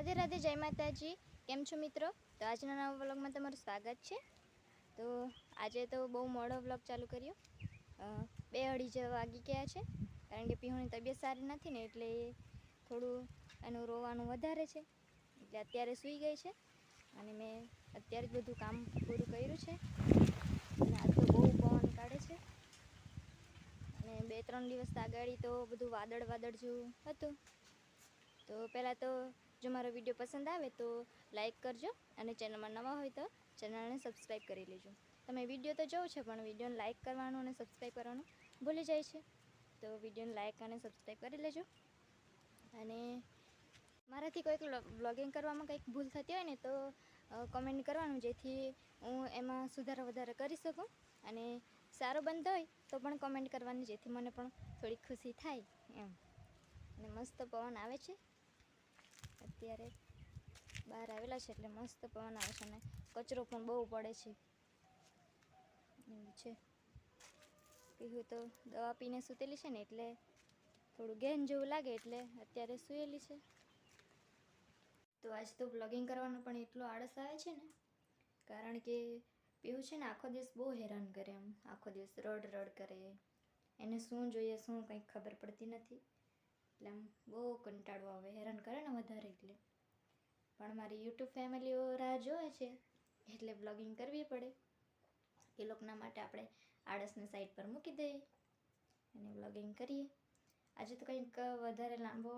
રાધે રાધે જય માતાજી. કેમ છો મિત્રો? તો આજના નવા વ્લોગમાં તમારું સ્વાગત છે. તો આજે તો બહુ મોડો વ્લોગ ચાલુ કર્યો. બે અઢી જેવા વાગી ગયા છે. કારણ કે પીહોની તબિયત સારી નથી ને એટલે થોડું એનું રોવાનું વધારે છે. એટલે અત્યારે સૂઈ ગઈ છે અને મેં અત્યારે જ બધું કામ પૂરું કર્યું છે. અને આજ તો બહુ પવન કાઢે છે. અને બે ત્રણ દિવસ આગળ તો બધું વાદળ વાદળ જેવું હતું. તો પહેલાં તો જો મારો વીડિયો પસંદ આવે તો લાઇક કરજો અને ચેનલમાં નવા હોય તો ચેનલને સબસ્ક્રાઈબ કરી લેજો. તમે વીડિયો તો જોવો છો, પણ વિડીયોને લાઇક કરવાનું અને સબસ્ક્રાઈબ કરવાનું ભૂલી જાય છે. તો વિડીયોને લાઇક અને સબસ્ક્રાઈબ કરી લેજો. અને મારાથી કોઈક બ્લોગિંગ કરવામાં કંઈક ભૂલ થતી હોય ને તો કમેન્ટ કરવાનું, જેથી હું એમાં સુધારો વધારો કરી શકું. અને સારો બંધ હોય તો પણ કમેન્ટ કરવાની, જેથી મને પણ થોડી ખુશી થાય એમ. અને મસ્ત પવન આવે છે. અત્યારે બહાર આવેલા છે એટલે મસ્ત પવન આવે છે અને કચરો પણ બહુ પડે છે. એવું છે. પીહું તો દવા પીને સૂતેલી છે ને એટલે થોડું ગેન જેવું લાગે એટલે અત્યારે સૂયેલી છે. તો આજ તો બ્લોગિંગ કરવાનો પણ એટલો આળસ આવે છે ને, કારણ કે પીવું છે ને આખો દિવસ બહુ હેરાન કરે એમ. આખો દિવસ રડ રડ કરે. એને શું જોઈએ, શું કંઈ ખબર પડતી નથી. એટલે આમ બહુ કંટાળો આવે, હેરાન કરે ને વધારે એટલે. પણ મારી યુટ્યુબ ફેમિલીઓ રાહ જોવે છે, એટલે બ્લોગિંગ કરવી પડે. એ લોકોના માટે આપણે આળસને સાઈડ પર મૂકી દઈએ અને બ્લોગિંગ કરીએ. આજે તો કંઈક વધારે લાંબો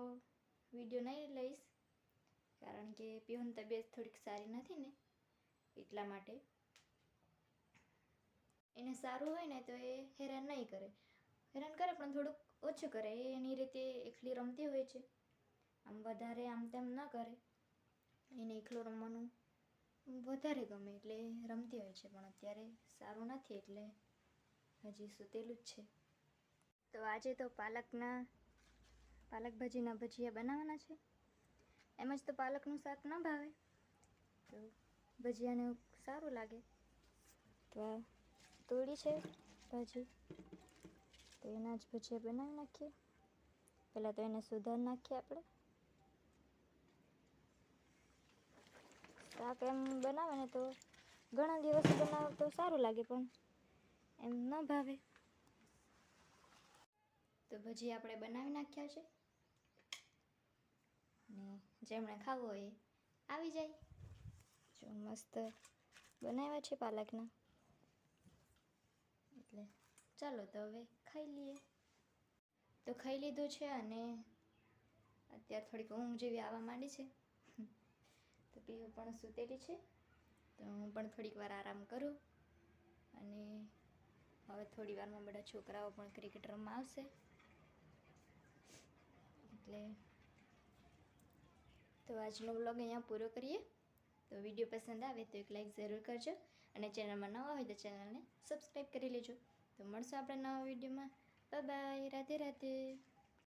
વીડિયો નહીં લઈશ, કારણ કે પીવાની તબિયત થોડીક સારી નથી ને, એટલા માટે. એને સારું હોય ને તો એ હેરાન નહીં કરે. હેરાન કરે પણ થોડુંક ઓછું કરે એ એની રીતે એકલી રમતી હોય છે. આમ વધારે આમ તેમ ન કરે. એને એકલું રમવાનું વધારે ગમે એટલે રમતી હોય છે, પણ અત્યારે સારું નથી એટલે હજી સૂતેલું જ છે. તો આજે તો પાલકના, પાલક ભાજીના ભજીયા બનાવવાના છે. એમ જ તો પાલકનું શાક ન ભાવે. તો ભજીયાને સારું લાગે. તો તોડી છે ભાજી. તો એના જ ભજીયા બનાવી નાખીએ. પહેલાં તો એને સુધારી નાખીએ આપણે. શાક એમ બનાવે ને તો ઘણા દિવસ બનાવે તો સારું લાગે, પણ એમ ન ભાવે. તો ભજી આપણે બનાવી નાખ્યા છે. ને જેમણે ખાવું હોય આવી જાય. જો મસ્ત બનાવ્યા છે પાલકના. એટલે ચાલો તો હવે ખાઈ લઈએ. તો ખાઈ લીધું છે અને અત્યારે થોડીક ઊંઘ જેવી આવવા માંડી છે. તો પીવું પણ સૂતેલી છે. તો હું પણ થોડીક વાર આરામ કરું અને હવે થોડી વારમાં બધા છોકરાઓ પણ ક્રિકેટ રમવા આવશે. એટલે તો આજનો બ્લોગ અહીંયા પૂરો કરીએ. તો વીડિયો પસંદ આવે તો એક લાઈક જરૂર કરજો અને ચેનલમાં નવા હોય તો ચેનલને સબસ્ક્રાઈબ કરી લેજો. તો મળશું આપણે નવા વિડીયોમાં. બાય રાધે રાધે.